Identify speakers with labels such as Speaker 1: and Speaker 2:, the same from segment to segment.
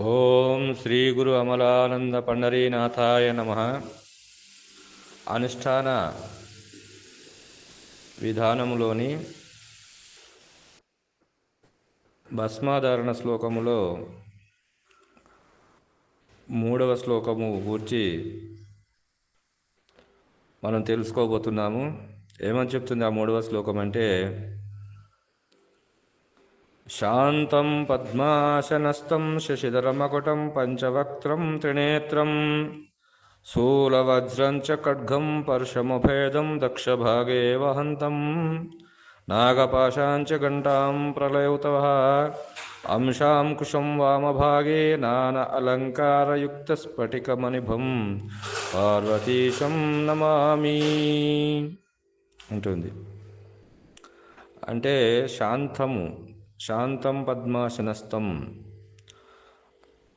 Speaker 1: ఓం శ్రీ గురు అమలానంద పండరీనాథాయ నమ. అనుష్ఠాన విధానములోని భస్మాధారణ శ్లోకములో మూడవ శ్లోకము గూర్చి మనం తెలుసుకోబోతున్నాము. ఏమని చెప్తుంది ఆ మూడవ శ్లోకం అంటే శాంతం పద్మాసనస్థం శశిధరమకుటం పంచవక్త్రం త్రినేత్రం. శూలవజ్రం చ ఖడ్గం పర్షముభేదం దక్షభాగే వహంతం. నాగపాశాంచ ఘంటాం ప్రళయౌతవ. అంశాం కుశం వామభాగే నాన అలంకారయుక్తస్ఫటికమనిభం పార్వతీశం నమామి. ఉంటుంది అంటే శాంతము శాంతం పద్మాసనస్థం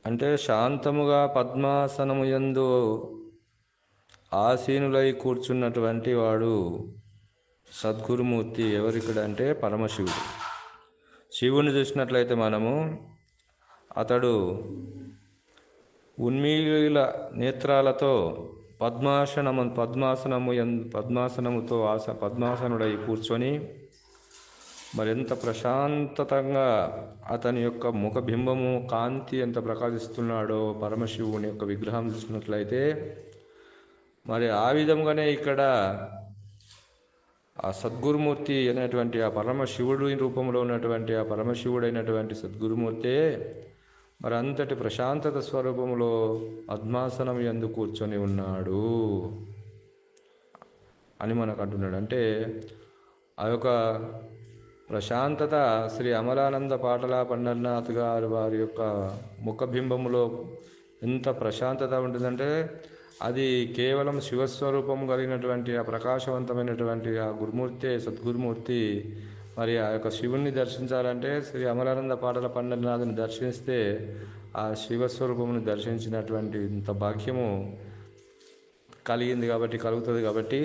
Speaker 1: అంటే శాంతముగా పద్మాసనము యందు ఆసీనులై కూర్చున్నటువంటి వాడు సద్గురుమూర్తి ఎవరిక్కడ అంటే పరమశివుడు. శివుని చూసినట్లయితే మనము అతడు ఉన్మీల నేత్రాలతో పద్మాసనము పద్మాసనము ఎన్ పద్మాసనముతో ఆస పద్మాసనుడై కూర్చొని మరింత ప్రశాంతతంగా అతని యొక్క ముఖబింబము కాంతి ఎంత ప్రకాశిస్తున్నాడో పరమశివుని యొక్క విగ్రహం చూసినట్లయితే మరి ఆ విధంగానే ఇక్కడ ఆ సద్గురుమూర్తి అనేటువంటి ఆ పరమశివుడు రూపంలో ఉన్నటువంటి ఆ పరమశివుడైనటువంటి సద్గురుమూర్తే మరి అంతటి ప్రశాంతత స్వరూపంలో పద్మాసనం ఎందు కూర్చొని ఉన్నాడు అని మనకు అంటున్నాడు. అంటే ఆ యొక్క ప్రశాంతత శ్రీ అమలానంద పాటల పండర్నాథ్ గారు వారి యొక్క ముఖబింబములో ఎంత ప్రశాంతత ఉంటుందంటే అది కేవలం శివస్వరూపం కలిగినటువంటి ఆ ప్రకాశవంతమైనటువంటి ఆ గురుమూర్తి సద్గురుమూర్తి మరి ఆ యొక్క శివుణ్ణి దర్శించాలంటే శ్రీ అమలానంద పాటల పండర్నాథ్ని దర్శిస్తే ఆ శివస్వరూపమును దర్శించినటువంటి ఇంత భాగ్యము కలిగింది కాబట్టి కలుగుతుంది కాబట్టి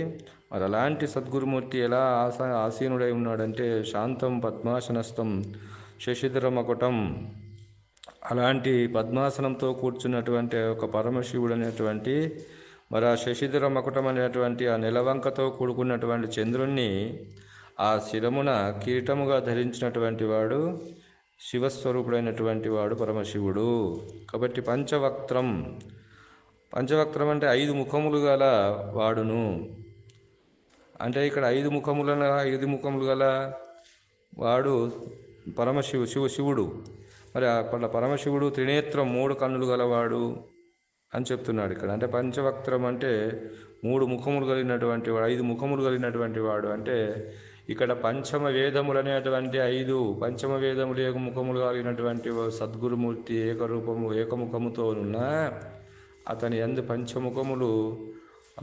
Speaker 1: మరి అలాంటి సద్గురుమూర్తి ఎలా ఆస ఆసీనుడై ఉన్నాడంటే శాంతం పద్మాసనస్థం శశిధర మకుటం అలాంటి పద్మాసనంతో కూర్చున్నటువంటి ఒక పరమశివుడు అనేటువంటి మరి ఆ శశిధర మకుటం అనేటువంటి ఆ నిలవంకతో కూడుకున్నటువంటి చంద్రుణ్ణి ఆ శిరమున కిరీటముగా ధరించినటువంటి వాడు శివస్వరూపుడైనటువంటి వాడు పరమశివుడు. కాబట్టి పంచవక్త్రం. పంచవక్త్రం అంటే ఐదు ముఖములు గల వాడును. అంటే ఇక్కడ ఐదు ముఖముల ఐదు ముఖములు గల వాడు పరమశివు శివ శివుడు. మరి అక్కడ పరమశివుడు త్రినేత్రం మూడు కన్నులు గలవాడు అని చెప్తున్నాడు ఇక్కడ. అంటే పంచవక్త్రం అంటే మూడు ముఖములు కలిగినటువంటి వాడు ఐదు ముఖములు కలిగినటువంటి వాడు. అంటే ఇక్కడ పంచమ వేదములు అనేటువంటి ఐదు పంచమ వేదములు ఏక ముఖములు కలిగినటువంటి సద్గురుమూర్తి ఏకరూపము ఏకముఖముతో ఉన్న అతని ఎందు పంచముఖములు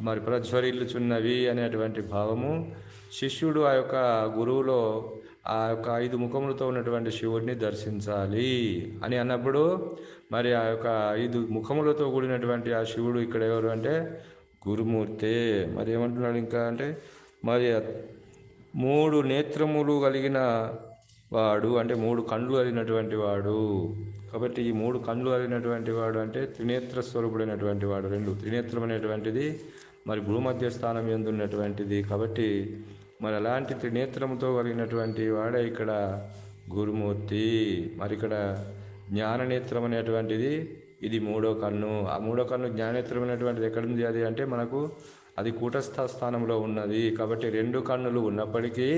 Speaker 1: మరి ప్రజ్వరిల్లుచున్నవి అనేటువంటి భావము. శిష్యుడు ఆ యొక్క గురువులో ఆ యొక్క ఐదు ముఖములతో ఉన్నటువంటి శివుడిని దర్శించాలి అని అన్నప్పుడు మరి ఆ యొక్క ఐదు ముఖములతో కూడినటువంటి ఆ శివుడు ఇక్కడ ఎవరు అంటే? గురుమూర్తే. మరి ఏమంటున్నాడు ఇంకా అంటే? మరి మూడు నేత్రములు కలిగిన వాడు అంటే మూడు కండ్లు కలిగినటువంటి వాడు. కాబట్టి ఈ మూడు కళ్ళు కలిగినటువంటి వాడు అంటే త్రినేత్ర స్వరూపుడైనటువంటి వాడు. రెండు త్రినేత్రం అనేటువంటిది మరి భూమధ్య స్థానం ఎందున్నటువంటిది కాబట్టి మరి అలాంటి త్రినేత్రముతో కలిగినటువంటి వాడే ఇక్కడ గురుమూర్తి. మరి ఇక్కడ జ్ఞాననేత్రం అనేటువంటిది ఇది మూడో కన్ను. ఆ మూడో కన్ను జ్ఞానేత్రం అనేటువంటిది ఎక్కడుంది అది అంటే మనకు అది కూటస్థ స్థానంలో ఉన్నది. కాబట్టి రెండు కన్నులు ఉన్నప్పటికీ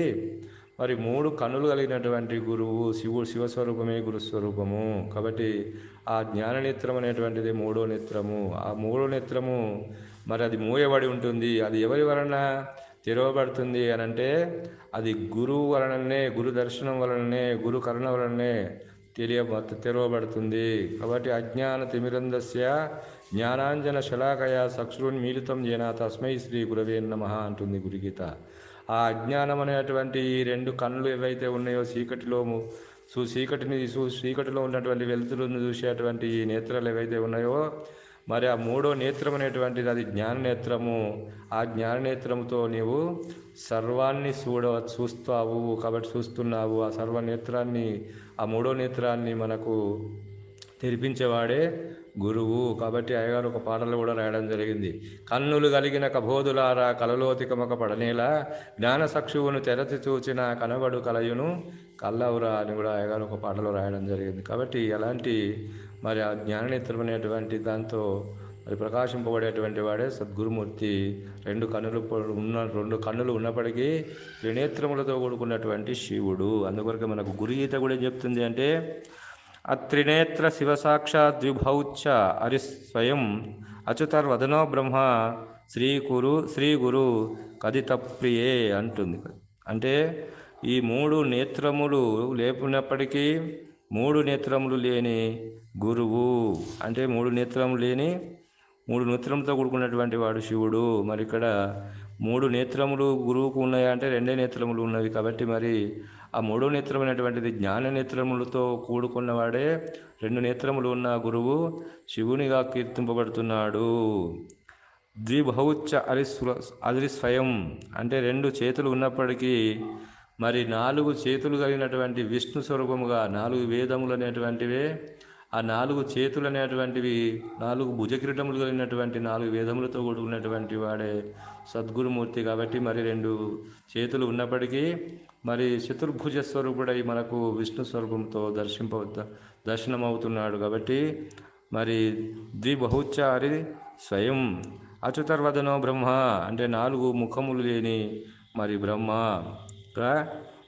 Speaker 1: మరి మూడు కన్నులు కలిగినటువంటి గురువు శివుడు శివస్వరూపమే గురుస్వరూపము. కాబట్టి ఆ జ్ఞాన నేత్రం అనేటువంటిది మూడో నేత్రము. ఆ మూడో నేత్రము మరి అది మూయబడి ఉంటుంది. అది ఎవరి వలన తెరవబడుతుంది అని అంటే అది గురువు వలననే గురు దర్శనం వలననే గురు కరుణ వలననే తెలియ తెరవబడుతుంది. కాబట్టి అజ్ఞాన తిమిరందస్య జ్ఞానాంజన శలాకయ సక్షురుని మీలితం జన తస్మై శ్రీ గురవే నమ అంటుంది గురుగీత. ఆ అజ్ఞానం అనేటువంటి ఈ రెండు కన్నులు ఏవైతే ఉన్నాయో చీకటిలో సు చీకటిని చీకటిలో ఉన్నటువంటి వెలుతురును చూసేటువంటి ఈ నేత్రాలు ఏవైతే ఉన్నాయో మరి ఆ మూడో నేత్రం అనేటువంటిది అది జ్ఞాన నేత్రము ఆ జ్ఞాన నేత్రముతో నీవు సర్వాన్ని చూడ చూస్తావు కాబట్టి చూస్తున్నావు. ఆ సర్వ నేత్రాన్ని ఆ మూడో నేత్రాన్ని మనకు తెరిపించేవాడే గురువు. కాబట్టి అయ్యగారు ఒక పాటలు కూడా రాయడం జరిగింది. కన్నులు కలిగిన కబోధులారా కలలోతికమక పడనేలా జ్ఞాన సక్షువును తెరచి చూచిన కనబడు కలయును కల్లవురా అని కూడా అయ్యగారు ఒక పాటలో రాయడం జరిగింది. కాబట్టి ఎలాంటి మరి ఆ జ్ఞాననేత్రం అనేటువంటి దాంతో మరి ప్రకాశింపబడేటువంటి వాడే సద్గురుమూర్తి. రెండు కన్నులు ఉన్న రెండు కన్నులు ఉన్నప్పటికీ త్రినేత్రములతో కూడుకున్నటువంటి శివుడు. అందుకొరకు మనకు గురుగీత కూడా ఏం చెప్తుంది అంటే అత్రినేత్ర శివ ద్విభౌచ ద్విభౌచ్చ హరి స్వయం అచ్యుతర్వదనో బ్రహ్మ శ్రీ గురు శ్రీ గురు కదిత అంటుంది. అంటే ఈ మూడు నేత్రములు లేపినప్పటికీ మూడు నేత్రములు లేని గురువు. అంటే మూడు నేత్రములు లేని మూడు నేత్రంతో కూడుకున్నటువంటి వాడు శివుడు. మరి ఇక్కడ మూడు నేత్రములు గురువుకు ఉన్నాయా అంటే రెండే నేత్రములు ఉన్నవి కాబట్టి మరి ఆ మూడో నేత్రమైనటువంటిది జ్ఞాన నేత్రములతో కూడుకున్నవాడే రెండు నేత్రములు ఉన్న గురువు శివునిగా కీర్తింపబడుతున్నాడు. ద్విభౌచ్చ అరి అరి స్వయం అంటే రెండు చేతులు ఉన్నప్పటికీ మరి నాలుగు చేతులు కలిగినటువంటి విష్ణు స్వరూపముగా నాలుగు వేదములు అనేటువంటివే ఆ నాలుగు చేతులు అనేటువంటివి నాలుగు భుజకిరీటములు కలిగినటువంటి నాలుగు వేదములతో కూడుకున్నటువంటి వాడే సద్గురుమూర్తి కాబట్టి మరి రెండు చేతులు ఉన్నప్పటికీ మరి చతుర్భుజ స్వరూపుడై మనకు విష్ణు స్వరూపంతో దర్శింప దర్శనమవుతున్నాడు కాబట్టి మరి ద్విబహుచారి స్వయం అచ్యుతర్వదనో బ్రహ్మ అంటే నాలుగు ముఖములు లేని మరి బ్రహ్మ.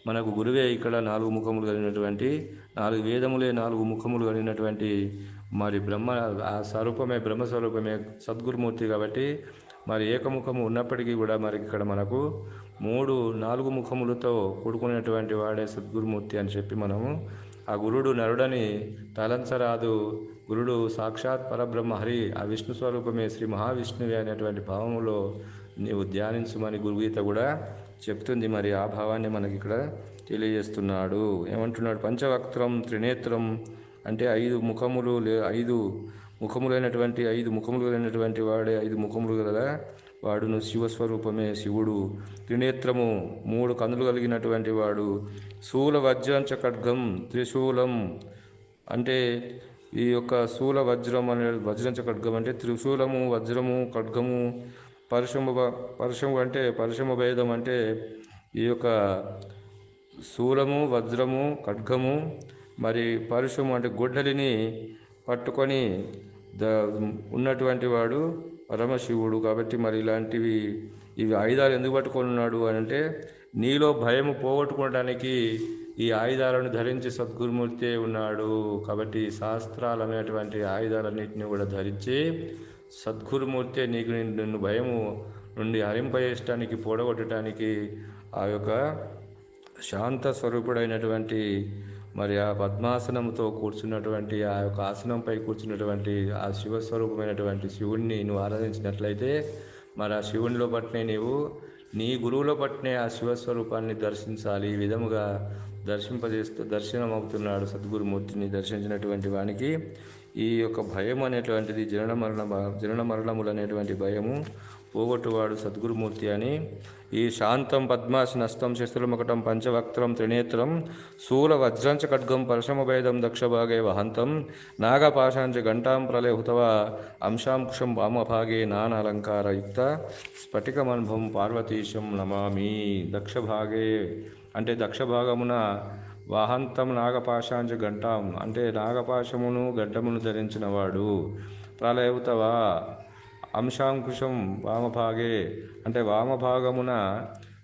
Speaker 1: మనకు గురువే ఇక్కడ నాలుగు ముఖములు కలిగినటువంటి నాలుగు వేదములే నాలుగు ముఖములు కలిగినటువంటి మరి బ్రహ్మ ఆ స్వరూపమే బ్రహ్మ స్వరూపమే సద్గురుమూర్తి కాబట్టి మరి ఏకముఖము ఉన్నప్పటికీ కూడా మరి ఇక్కడ మనకు మూడు నాలుగు ముఖములతో కూడుకున్నటువంటి వాడే సద్గురుమూర్తి అని చెప్పి మనము ఆ గురుడు నరుడని తలంచరాదు. గురుడు సాక్షాత్ పరబ్రహ్మ హరి ఆ విష్ణు స్వరూపమే శ్రీ మహావిష్ణువే అనేటువంటి భావములో నీవు ధ్యానించమని గురుగీత కూడా చెప్తుంది మరి ఆ భావాన్ని మనకి ఇక్కడ తెలియజేస్తున్నాడు. ఏమంటున్నాడు? పంచవక్త్రం త్రినేత్రం అంటే ఐదు ముఖములు లే ఐదు ముఖములైనటువంటి ఐదు ముఖములు కలిగినటువంటి వాడే ఐదు ముఖములు గల వాడును శివస్వరూపమే శివుడు. త్రినేత్రము మూడు కన్నులు కలిగినటువంటి వాడు. శూల వజ్రంచ ఖడ్గం త్రిశూలం అంటే ఈ యొక్క శూల వజ్రం అనే వజ్రంచ ఖడ్గం అంటే త్రిశూలము వజ్రము ఖడ్గము పరశుమ పరశుము అంటే పరశుమ భేదం అంటే ఈ యొక్క శూలము వజ్రము ఖడ్గము మరి పరశుము అంటే గుడ్డలిని పట్టుకొని ద ఉన్నటువంటి వాడు పరమశివుడు. కాబట్టి మరి ఇలాంటివి ఇవి ఆయుధాలు ఎందుకు పట్టుకొని ఉన్నాడు అని అంటే నీలో భయము పోగొట్టుకోవడానికి ఈ ఆయుధాలను ధరించి సద్గురుమూర్తి ఉన్నాడు. కాబట్టి శాస్త్రాలు అనేటువంటి ఆయుధాలన్నింటినీ కూడా ధరించి సద్గురుమూర్తి నీకు నిన్ను భయము నుండి హరింపజేయటానికి పూడగొట్టడానికి ఆ యొక్క శాంత స్వరూపుడైనటువంటి మరి ఆ పద్మాసనంతో కూర్చున్నటువంటి ఆ యొక్క ఆసనంపై కూర్చున్నటువంటి ఆ శివస్వరూపమైనటువంటి శివుణ్ణి నువ్వు ఆరాధించినట్లయితే మరి ఆ శివునిలో పట్నే నీవు నీ గురువులో పట్నే ఆ శివస్వరూపాన్ని దర్శించాలి. ఈ విధముగా దర్శింపజేస్తూ దర్శనం అవుతున్నాడు సద్గురుమూర్తిని దర్శించినటువంటి వానికి. ఈ యొక్క భయం అనేటువంటిది జనన మరణ జనన మరణములు అనేటువంటి భయము పోగొట్టువాడు సద్గురుమూర్తి అని ఈ శాంతం పద్మాసనస్తం శస్త్రముకటం పంచవక్త్రం త్రినేత్రం శూల వజ్రంచ ఖడ్గం పరశమభేదం దక్షభాగే వహంతం నాగపాశాంచ ఘంటాం ప్రలయహుతవ అంశాంకుశం వామభాగే నానాలంకారయుక్త స్ఫటికమనుభవం పార్వతీశం నమామి దక్షభాగే అంటే దక్షభాగమున వాహంతం నాగపాశాంజ ఘంటాం. అంటే నాగపాశమును గడ్డమును ధరించినవాడు ప్రళయవుతవా అంశాంకుశం వామభాగే. అంటే వామభాగమున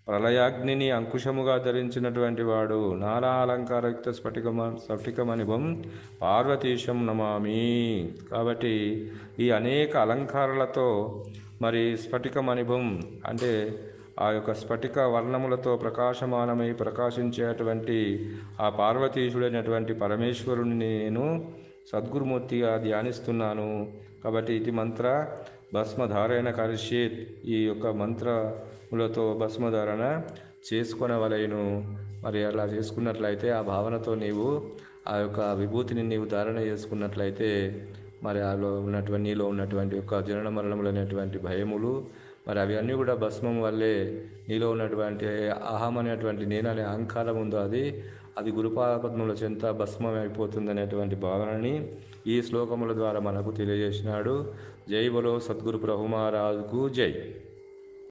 Speaker 1: ప్రళయాగ్నిని అంకుశముగా ధరించినటువంటి వాడు. నారా అలంకారయుక్త స్ఫటికమ స్ఫటికమనిభం పార్వతీశం నమామి. కాబట్టి ఈ అనేక అలంకారాలతో మరి స్ఫటికమనిభం అంటే ఆ యొక్క స్ఫటిక వర్ణములతో ప్రకాశమానమై ప్రకాశించేటువంటి ఆ పార్వతీశుడైనటువంటి పరమేశ్వరుని నేను సద్గురుమూర్తిగా ధ్యానిస్తున్నాను. కాబట్టి ఇది మంత్ర భస్మధారణ కరిషేత్ ఈ యొక్క మంత్రములతో భస్మధారణ చేసుకొనవలెను. మరి అలా చేసుకున్నట్లయితే ఆ భావనతో నీవు ఆ యొక్క విభూతిని నీవు ధారణ చేసుకున్నట్లయితే మరి ఆలో ఉన్నటువంటి నీలో ఉన్నటువంటి యొక్క జనన మరణములు అనేటువంటి భయములు మరి అవి అన్నీ కూడా భస్మం వల్లే నీలో ఉన్నటువంటి అహం అనేటువంటి నేను అనే అహంకారం ఉందో అది అది గురుపాదపద్ముల చెంత భస్మం అయిపోతుంది అనేటువంటి భావనని ఈ శ్లోకముల ద్వారా మనకు తెలియజేసినాడు. జై బలో సద్గురు ప్రభుమారాజుకు జై.